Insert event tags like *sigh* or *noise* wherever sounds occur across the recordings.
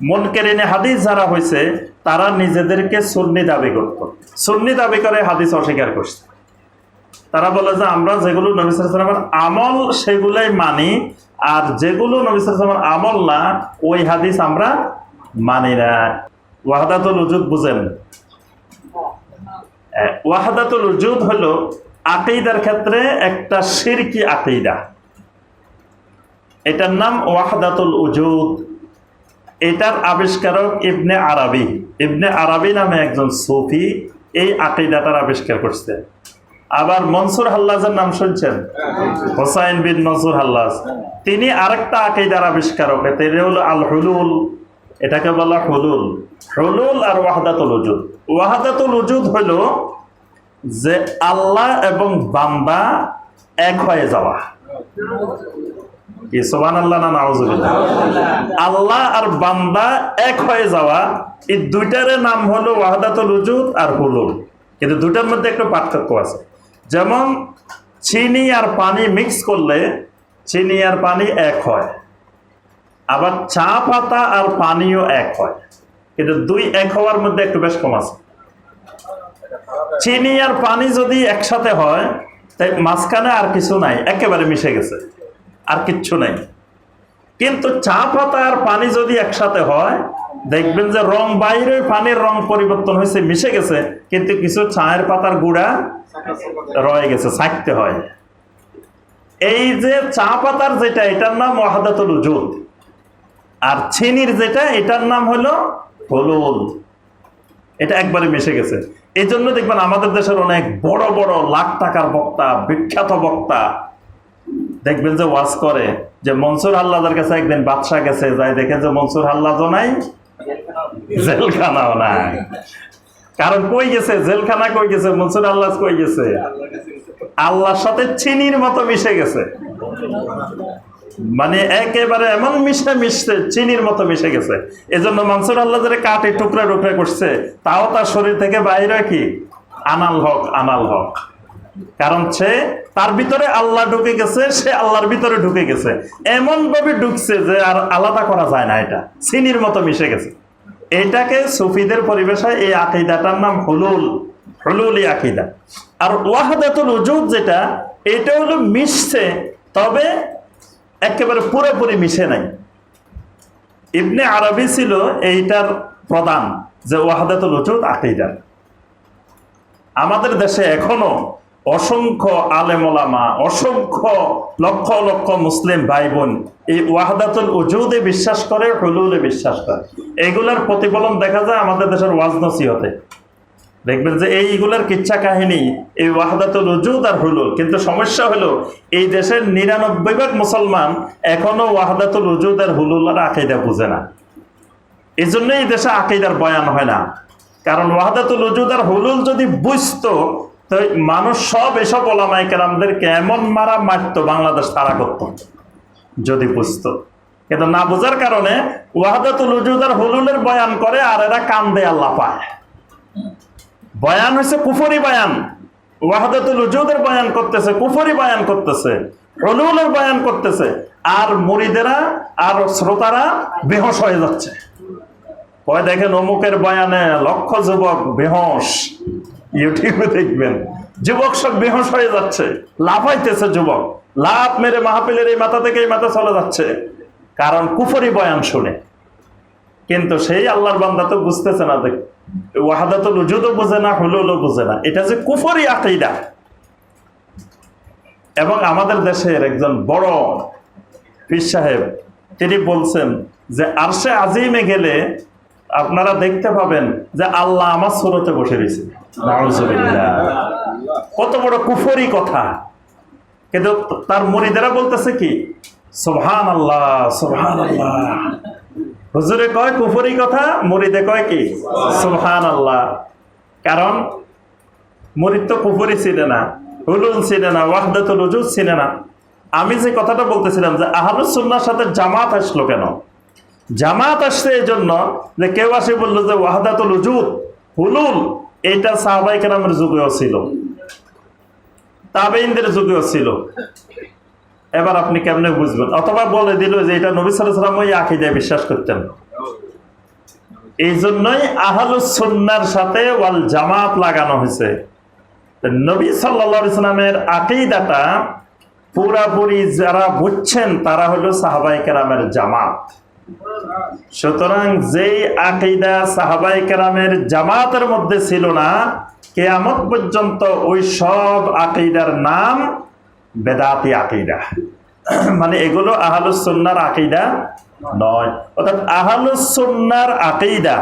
মনকেরিনে হাদিস যারা হয়েছে তারা নিজেদেরকে সুন্নি দাবি করত। সুন্নি দাবি করে হাদিস অস্বীকার করছে। তারা বলে যে, আমরা যেগুলো নবী সালামের আমল সেগুলাই মানি, আর যেগুলো নবী সালামের আমল না, ওই হাদিস আমরা মানি না। ওয়াহাদাতুল উজুদ বুঝেন। ওয়াহাদাতুল উজুদ হলো আকেইদার ক্ষেত্রে একটা শিরকি আকেইদা এটার নাম ওয়াহাদাতুল উজুদ। এটার আবিষ্কারক ইবনে আরবি। ইবনে আরবি নামে একজন সুফি এই আকিদাটার আবিষ্কার করছে। আবার মনসুর হাল্লাজের নাম শুনছেন? হোসাইন বিন মনসুর হাল্লাজ। তিনি আরেকটা আকিদার আবিষ্কারক তিনি হলো আল হুলুল, এটাকে বলা হুলুল। হুলুল আর ওয়াহাদাতুল উজুদ। ওয়াহাদাতুল উজুদ হলো যে আল্লাহ এবং বাম্বা এক হয়ে যাওয়া। আল্লাহ আর বান্দা এক হয়ে যাওয়া, এই দুইটার নাম হলো ওয়াহাদাতুল উজুদ আর হুলুল। কিন্তু দুটার মধ্যে একটু পার্থক্য আছে। যেমন, চিনি আর পানি মিক্স করলে চিনি আর পানি এক হয়। আবার চা পাতা আর পানিও এক হয়। কিন্তু দুই এক হওয়ার মধ্যে একটু বেশ কম আছে। চিনি আর পানি যদি একসাথে হয়, তাই মাঝখানে আর কিছু নাই, একেবারে মিশে গেছে। আর কিচ্ছু নাই। কিন্তু চা পাতা আর পানি যদি একসাথে হয়, দেখবেন যে রং বাইরে পানির রং পরিবর্তন হয়েছে, মিশে গেছে, কিন্তু কিছু চায়ের পাতার গুঁড়া রয়ে গেছে, ছাকতে হয়। এই যে চা পাতার যেটা, এটার নাম ওয়াহাদাতুল উজুদ। আর চিনির যেটা, এটার নাম হলো হলুদ। এটা একবারে মিশে গেছে। এই জন্য দেখবেন আমাদের দেশের অনেক বড় বড় লাখ টাকার বক্তা, বিখ্যাত বক্তা দেখবেন যে ওয়াজ করে যে মনসুর আল্লাহদের কাছে একদিন বাদশাহ গেছে, যাই দেখে যে মনসুর আল্লাহ নাই, জেলখানাও নাই। কারণ কই গেছে? জেলখানা কই গেছে? মনসুর আল্লাহ কই গেছে? আল্লাহর সাথে চিনির মতো মিশে গেছে। মানে একেবারে এমন মিশে মিশছে, চিনির মতো মিশে গেছে। এজন্য মনসুর আল্লাহ যারা কাটে, টুকরা টুকরা করছে, তাও তার শরীর থেকে বাইরে কি? আনাল হক আনাল হক। কারণ সে তার ভিতরে আল্লাহ ঢুকে গেছে, সে আল্লাহর ভিতরে ঢুকে গেছে। এমন ভাবে ঢুকছে যে আর আলাদা করা যায় না এটা। চিনির মতো মিশে গেছে। এটাকে সুফিদের পরিবেশে এই আকিদাটার নাম হলুল, হলুলি আকিদা। আর ওয়াহাদাতুল উজুদ যেটা, এটা হলো মিশছে, তবে একেবারে পুরোপুরি মিশে নাই। ইবনে আরবি ছিল এইটার প্রধান, যে ওয়াহাদাতুল উজুদ আকিদা আমাদের দেশে এখনও অসংখ্য আলেমলামা, অসংখ্য লক্ষ লক্ষ মুসলিম ভাই বোন এই ওয়াহাদাতুল উজুদে বিশ্বাস করে, হলুলে বিশ্বাস করে। এগুলার প্রতিফলন দেখা যায় আমাদের দেশের ওয়াজ নসিহতে দেখবেন যে এইগুলার কিচ্ছা কাহিনী, এই ওয়াহাদাতুল উজুদ আর হুলুল। কিন্তু সমস্যা হলো, এই দেশের নিরানব্বই ভাগ মুসলমান এখনও ওয়াহাদাতুল উজুদ আর হুলুল আর আকিদা বুঝে না। এই জন্যই এই দেশে আকিদার বয়ান হয় না। কারণ ওয়াহাদাতুল উজুদ আর হুলুল যদি বুঝতো তো মানুষ সব এসব ওলামাই কেরামদেরকে এমন মারা মারতো বাংলাদেশ তারা করত। যদি বুঝতো। কিন্তু না বোঝার কারণে ওয়াহাদাতুল উজুদ আর হুলুলের বয়ান করে আর এরা কান্দে আল্লাহ পায় বয়ান হচ্ছে কুফরি বয়ান। ওয়াহাদাতুল উজুদের বয়ান করতেছে, কুফরি বয়ান করতেছে, হলুলের বয়ান করতেছে। আর মুরিদেরা আর শ্রোতারা বেহস হয়ে যাচ্ছে। কয় দেখেন অমুকের বয়ানে লক্ষ যুবক বেহস ইউটিউবে দেখবেন। যুবক সব বেহস হয়ে যাচ্ছে। লাফাইতেছে যুবক। লাভ মেরে মাহফিলের এই মাথা থেকে এই মাথা চলে যাচ্ছে। কারণ কুফরি বয়ান শুনে। কিন্তু সেই আল্লাহর বান্দা তো বুঝতেছে না দেখ ওয়াহাদাতুল উজুদও বোঝে না, হুলুলও বোঝে না। এটা যে কুফরি আকিদা। এবং আমাদের দেশের একজন বড় পীর সাহেব, তিনি বলছেন যে আরশে আজিমে গেলে আপনারা দেখতে পাবেন যে আল্লাহ আমার সুরতে বসে রয়েছে। কত বড় কুফরি কথা। কিন্তু তার মরিদেরা বলতেছে কি সোহান আল্লাহ সোহান আল্লাহ হুজুরে কয় কুফরি কথা মরিদে কয় কি সোহান আল্লাহ কারণ মরিদ তো কুফরি ছিলেন না হুলুল ছিল না, ওয়াহদাতুল উজুদ ছিল না। আমি যে কথাটা বলতেছিলাম যে আহলুসুল্লাহর সাথে জামাত আসলো কেন? জামাত আসছে এই জন্য যে কেউ আসে বলল যে ওয়াহদাতুল উজুদ, হুলুল এইটা সাহাবাই কেরামের যুগেও ছিল। তাবেইনদের যুগেও ছিল। এবার আপনি কেমনে বুঝবেন? অথবা বলে দিল যে এটা নবী সাল্লাম ওই আকিদায় বিশ্বাস করতেন। এই জন্যই আহলুস সুন্নার সাথে ওয়াল জামাত লাগানো হয়েছে। নবী সাল্লা ইসলামের আকিদাটা পুরাপুরি যারা বুঝছেন তারা হলো সাহাবাই কেরামের জামাত। সুতরাং যেই আকিদা সাহাবাই কেরামের জামাতের মধ্যে ছিল না, কেয়ামত পর্যন্ত ওই সব আকিদার নাম বেদাতি আকিদা। *clears throat* মানে এগুলো আহলুসন্নার আকিদা নয়। অর্থাৎ আহলুসন্নার আকিদা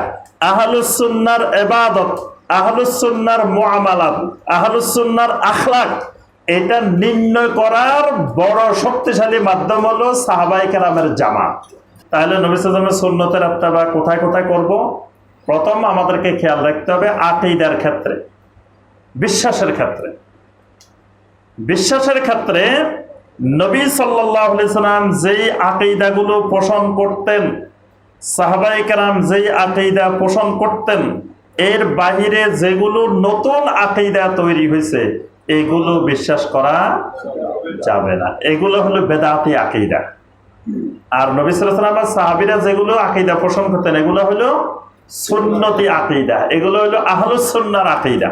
আহলুসন্নার এবাদত আহলুসন্নার মুআমালাত আহলুসন্নার আখলাক, এটা নির্ণয় করার বড় শক্তিশালী মাধ্যম হলো সাহাবাই কেরামের জামাত। তাহলে নবিসামের সুন্নতের আত্মাবা কোথায় কোথায় করব? প্রথম আমাদেরকে খেয়াল রাখতে হবে আকিদার ক্ষেত্রে, বিশ্বাসের ক্ষেত্রে। বিশ্বাসের ক্ষেত্রে নবী সাল্লাম যেই আকিদাগুলো পোষণ করতেন সাহাবাই কালাম যেই আকিদা পোষণ করতেন, এর বাহিরে যেগুলো নতুন আকিদা তৈরি হয়েছে, এগুলো বিশ্বাস করা যাবে না। এগুলো হলো বেদাতি আকিদা। আর নবী সাল্লাম সাহাবিরা যেগুলো আকিদা পোষণ করতেন, এগুলো হলো সুন্নতি আকিদা। এগুলো হলো আহলুসন্নার আকিদা।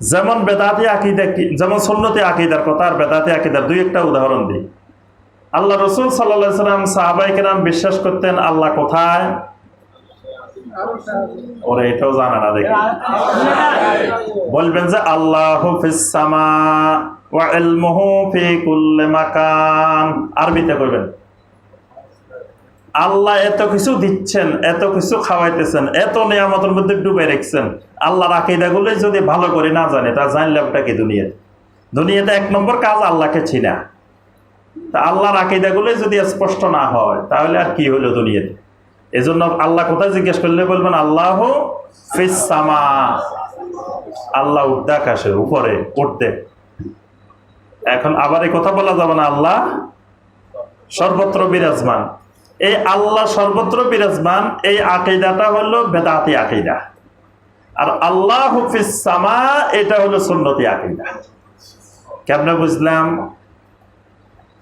যেমন বেদাতি আকিদা কি যেমন সুন্নতি আকিদার কথা আর বেদাতি আকিদার দুই একটা উদাহরণ দিই। আল্লাহ রসুল সাল্লাহ সাল্লাম সাহাবাইকেরাম বিশ্বাস করতেন, আল্লাহ কোথায়? ওরা, এটাও জানে না দেখি। বলবেন যে, আল্লাহ আরবিতে কইবেন। আল্লাহ এত কিছু দিচ্ছেন, এত কিছু খাওয়াইতেছেন, এত নিয়ামতের মধ্যে ডুবে রেখেছেন। আল্লাহর আকিদাগুলোই যদি ভালো করে না জানে, তা জানলামটা কি দুনিয়াতে দুনিয়াতে এক নম্বর কাজ আল্লাহকে চিনা। তা আল্লাহর আকিদাগুলোই যদি স্পষ্ট না হয়, তাহলে আর কি হলো দুনিয়াতে? এজন্য আল্লাহ কোথায় জিজ্ঞেস করলে বলবেন, আল্লাহ ফিসামা আল্লাহ আকাশের উপরে উঠতে এখন আবার এই কথা বলা যাবে না, আল্লাহ সর্বত্র বিরাজমান। এই আল্লাহ সর্বত্র বিরাজমান, এই আকিদাটা হলো বেদাতি আকিদা। আর আল্লাহ হুফিস সামা, এটা হলো সুন্নতি আকিদা। কেমনে বুঝলাম?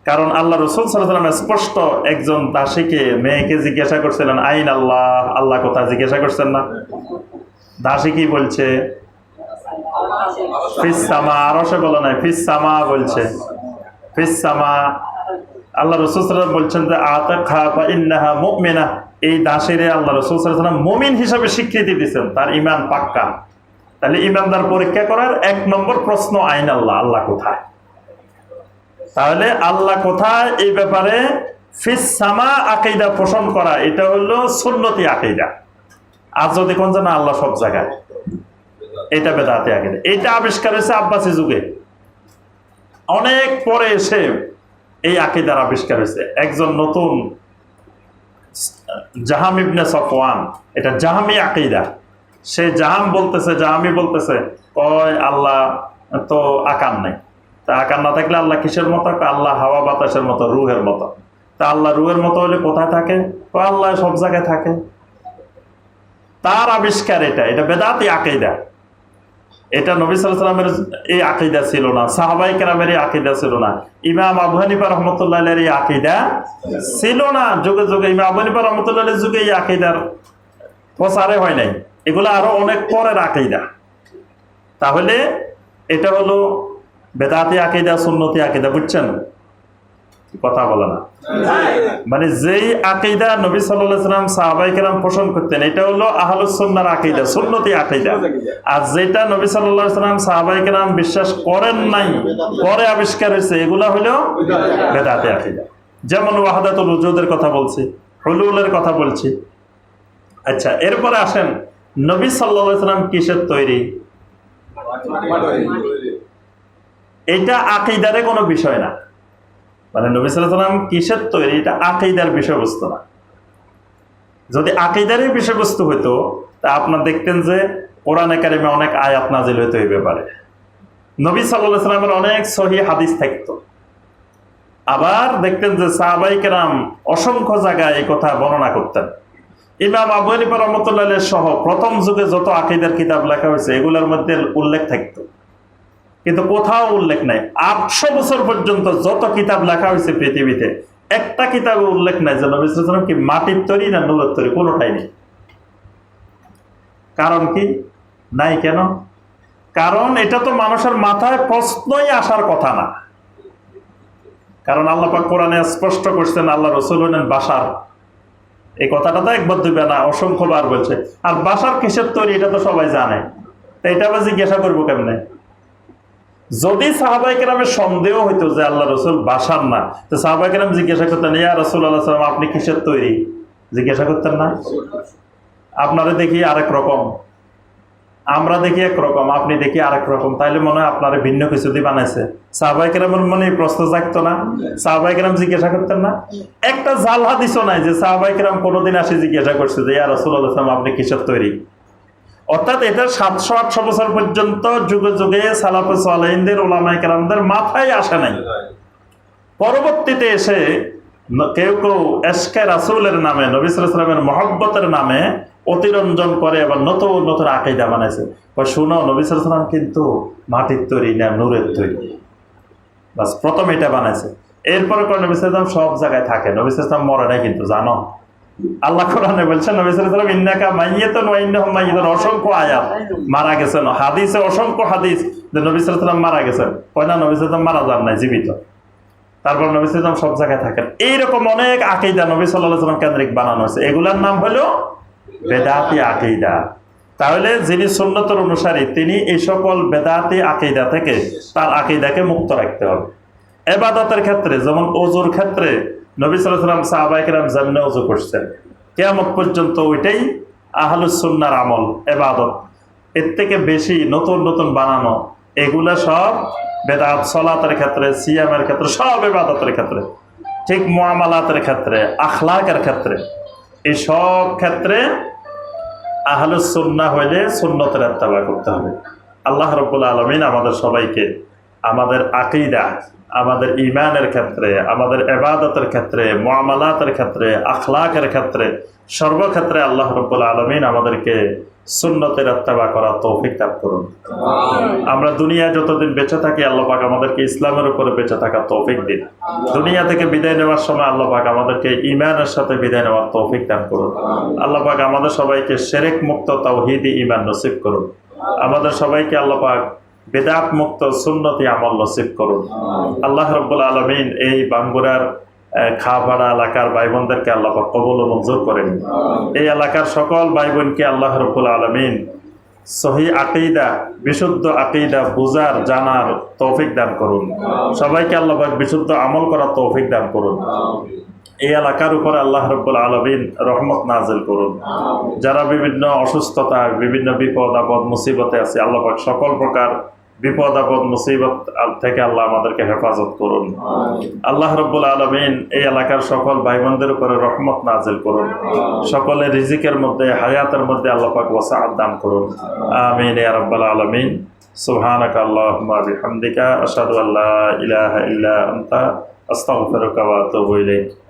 কারণ আল্লাহ রসুল সাল্লাম স্পষ্ট একজন দাসীকে, মেয়েকে জিজ্ঞাসা করছিলেন, আইন আল্লাহ? আল্লাহ কোথায় জিজ্ঞাসা করছেন না? দাসী কি বলছে? ফিসামা আরও সে বলে নাই ফিসামা বলছে। ফিসামা আল্লাহ রসুল বলছেন যে, আতা খা বা ইন্নাহা এই দাসেরে আল্লাহ রসুল মুমিন হিসাবে স্বীকৃতি দিচ্ছেন তার ইমান পাক্কা। তাহলে ইমানদার পরীক্ষা করার এক নম্বর প্রশ্ন, আইন আল্লাহ আল্লাহ কোথায়? তাহলে আল্লাহ কোথায়? এই ব্যাপারে ফিসামা আকিদা পোষণ করা, এটা হলো সুন্নতি আকিদা। আর যদি কোন না আল্লাহ সব জায়গায় এটা বেদাতে আকিদা। এটা আবিষ্কার হয়েছে আব্বাসী যুগে। অনেক পরে এসে এই আকিদার আবিষ্কার হয়েছে। একজন নতুন জাহাম ইবনে সফওয়ান, এটা জাহামি আকিদা। সে জাহাম বলতেছে, জাহামি বলতেছে, কয়, আল্লাহ তো আকার নেই। তা আকার না থাকলে আল্লাহ কিসের মতো? আল্লাহ হাওয়া বাতাসের মতো, রুহের মতো। তা আল্লাহ রুহের মতো হলে কোথায় থাকে? তো আল্লাহ সব জায়গায় থাকে। তার আবিষ্কার এটা এটা বেদাতি আকিদা। এটা নবী সাল্লামের এই আকিদা ছিল না সাহাবাই কেরামের এই আকিদা ছিল না। ইমাম আবু হানিফা রহমতুল্লাহ এই আকিদা ছিল না। যুগে যুগে ইমাম আবু হানিফা রহমতুল্লাহ যুগে এই আকিদার প্রচারে হয় নাই। এগুলো আরও অনেক পরের আকিদা। তাহলে এটা হলো বেদাতি আকিদা, সুন্নতি আকিদা, বুঝছেন? কথা বলে না। মানে যেই আকিদা নবী সাল্লাম সাহাবাই কেরাম পোষণ করতেন এটা হলো আহলুসন্নার আকিদা সুন্নতি আকিদা। আর যেটা নবী সাল্লাম সাহাবাই কেরাম বিশ্বাস করেন নাই পরে আবিষ্কার হয়েছে এগুলা হলো বেদাতি আকিদা। যেমন ওয়াহাদাতুল উজুদের কথা বলছি হলুলের কথা বলছি। আচ্ছা এরপরে আসেন নবী সাল্লাম কিসের তৈরি। এটা আকিদারে কোনো বিষয় না। মানে নবী সাল্লাম কিসের তৈরি? এটা আকিদার বিষয়বস্তু না। যদি আকিদারই বিষয়বস্তু হইতো, তা আপনার দেখতেন যে কোরআন একাডেমি অনেক আয়াত নাজিল হইতো এই ব্যাপারে। নবী সাল্লাহ সাল্লামের অনেক সহি হাদিস থাকতো। আবার দেখতেন যে সাহাবাই কেরাম অসংখ্য জায়গায় এই কথা বর্ণনা করতেন। ইমাম আবু হানিফা রহমতুল্লাহ সহ প্রথম যুগে যত আকিদার কিতাব লেখা হয়েছে, এগুলোর মধ্যে উল্লেখ থাকতো। কিন্তু কোথাও উল্লেখ নাই। আটশো বছর পর্যন্ত যত কিতাব লেখা হয়েছে পৃথিবীতে, একটা কিতাবে উল্লেখ নাই যে নবী কি মাটির তৈরি না নুরের তৈরি, কোনোটাই নেই। কারণ কি? নাই কেন? কারণ এটা তো মানুষের মাথায় প্রশ্নই আসার কথা না। কারণ আল্লাহ কোরআনে স্পষ্ট করছেন, আল্লাহ রসুল হলেন বাসার। এই কথাটা তো একবার দুইবার না, অসংখ্যবার বলছে। আর বাসার কিসের তৈরি, এটা তো সবাই জানে। তো এটা আবার জিজ্ঞাসা করব কেমনে? যদি সাহাবাই কেরামের সন্দেহ হইতো যে আল্লাহ রসুল বাসার না, তো সাহাবাই কেরাম জিজ্ঞাসা করতেন, ইয়া রসুল আল্লাহ সাল্লাম আপনি কিসের তৈরি? জিজ্ঞাসা করতেন না। আপনারা দেখি আরেক রকম। আমরা দেখি একরকম আপনি দেখি আরেক রকম। তাইলে মনে হয় আপনারা ভিন্ন কিছু দিয়ে বানাইছে। সাহবাই কেরামের মনে প্রশ্ন জাগতো না। সাহবাই কেরাম জিজ্ঞাসা করতেন না। একটা জাল হাদিস নাই যে সাহবাই কেরাম কোনোদিন আসে জিজ্ঞাসা করছে যে, ইয়া রসুল আল্লাহ সাল্লাম আপনি কিসের তৈরি? অর্থাৎ এটা সাতশো আটশো বছর পর্যন্ত যুগে যুগে সালাফে সালাইনদের ওলামাই কেরামদের মাথায় আসে নাই। পরবর্তীতে এসে কেউ কেউ এসকে রাসুলের নামে নবিসামের মহব্বতের নামে অতিরঞ্জন করে আবার নতুন নতুন আকিদা বানাইছে। কয়, শুনো নবিসাম কিন্তু মাটির তৈরি না, নূরের তৈরি। বাস প্রথম এটা বানাইছে। এরপরে করে নবিসাম সব জায়গায় থাকে। নবিসাম মরে নাই কিন্তু, জানো? আল্লাহ কোরআনে বলছেন অসংখ্য আয়াত মারা গেছেন হাদিসে অসংখ্য হাদিস মারা গেছেন মারা যান নাই, জীবিত। তারপর নবী সব জায়গায় থাকেন। এইরকম অনেক নবী আলাইহি কেন্দ্রিক বানানো হয়েছে। এগুলার নাম হলো বেদাতি আকিদা। তাহলে যিনি সুন্নতর অনুসারী, তিনি এই সকল বেদাতি আকিদা থেকে তার আকিদাকে মুক্ত রাখতে হবে। এবাদতের ক্ষেত্রে, যেমন অজুর ক্ষেত্রে নবী সাল্লাম সাহাবাইকেরাম যেমনি অজু করছেন, কেয়ামত পর্যন্ত ওইটাই আহলুসুন্নার আমল, এবাদত। এর থেকে বেশি নতুন নতুন বানানো, এগুলা সব বেদাত, সলাতের ক্ষেত্রে, সিয়ামের ক্ষেত্রে, সব এবাদতের ক্ষেত্রে, ঠিক মুআমালাতের ক্ষেত্রে, আখলাকের ক্ষেত্রে, এই সব ক্ষেত্রে আহলুসুন্না হইলে সুন্নতের এত্তাবা করতে হবে। আল্লাহ রব্বুল আলমিন আমাদের সবাইকে আমাদের আকিদা আমাদের ইমানের ক্ষেত্রে আমাদের এবাদতের ক্ষেত্রে মুআমালাতের ক্ষেত্রে আখলাকের ক্ষেত্রে সর্বক্ষেত্রে আল্লাহ রব্বুল আলমিন আমাদেরকে সুন্নতের এত্তাবা করার তৌফিক দান করুন। আমরা দুনিয়ায় যতদিন বেঁচে থাকি আল্লাপাক আমাদেরকে ইসলামের উপরে বেঁচে থাকার তৌফিক দিন। দুনিয়া থেকে বিদায় নেওয়ার সময় আল্লাপাক আমাদেরকে ইমানের সাথে বিদায় নেওয়ার তৌফিক দান করুন। আল্লাপাক আমাদের সবাইকে সেরেক মুক্ত তাওহিদি ইমান নসিব করুন। আমাদের সবাইকে আল্লাহ পাক বেদাত মুক্ত সুন্নতি আমল নসিব করুন। আল্লাহ। রব্বুল আলমিন এই বাঙ্গুরার খাপাড়া এলাকার ভাই বোনদেরকে আল্লাহ কবল ও মঞ্জুর করেন। এই এলাকার সকল ভাই বোনকে আল্লাহ রব্বুল আলমিন সহি আকিদা বিশুদ্ধ আকিদা বুজার জানার তৌফিক দান করুন। সবাইকে আল্লাহ বিশুদ্ধ আমল করার তৌফিক দান করুন। এই এলাকার উপরে আল্লাহ রব্বুল আলমিন রহমত নাজিল করুন। যারা বিভিন্ন অসুস্থতা বিভিন্ন বিপদ আপদ মুসিবতে আছে আল্লাহ সকল প্রকার বিপদ আপদ মুসিবত থেকে আল্লাহ আমাদেরকে হেফাজত করুন। আল্লাহ রব্বুল আলমিন এই এলাকার সকল ভাই বোনদের উপরে রহমত নাজিল করুন। সকলের রিজিকের মধ্যে হায়াতের মধ্যে আল্লাহ পাক ওয়াসাআত দান করুন। আমিন ইয়া রাব্বাল আলামিন। সুবহানাকা আল্লাহুম্মা বিহামদিকা। আশহাদু আল্লা ইলাহা ইল্লা আনতা। আস্তাগফিরুকা ওয়া আতুবু ইলাইক।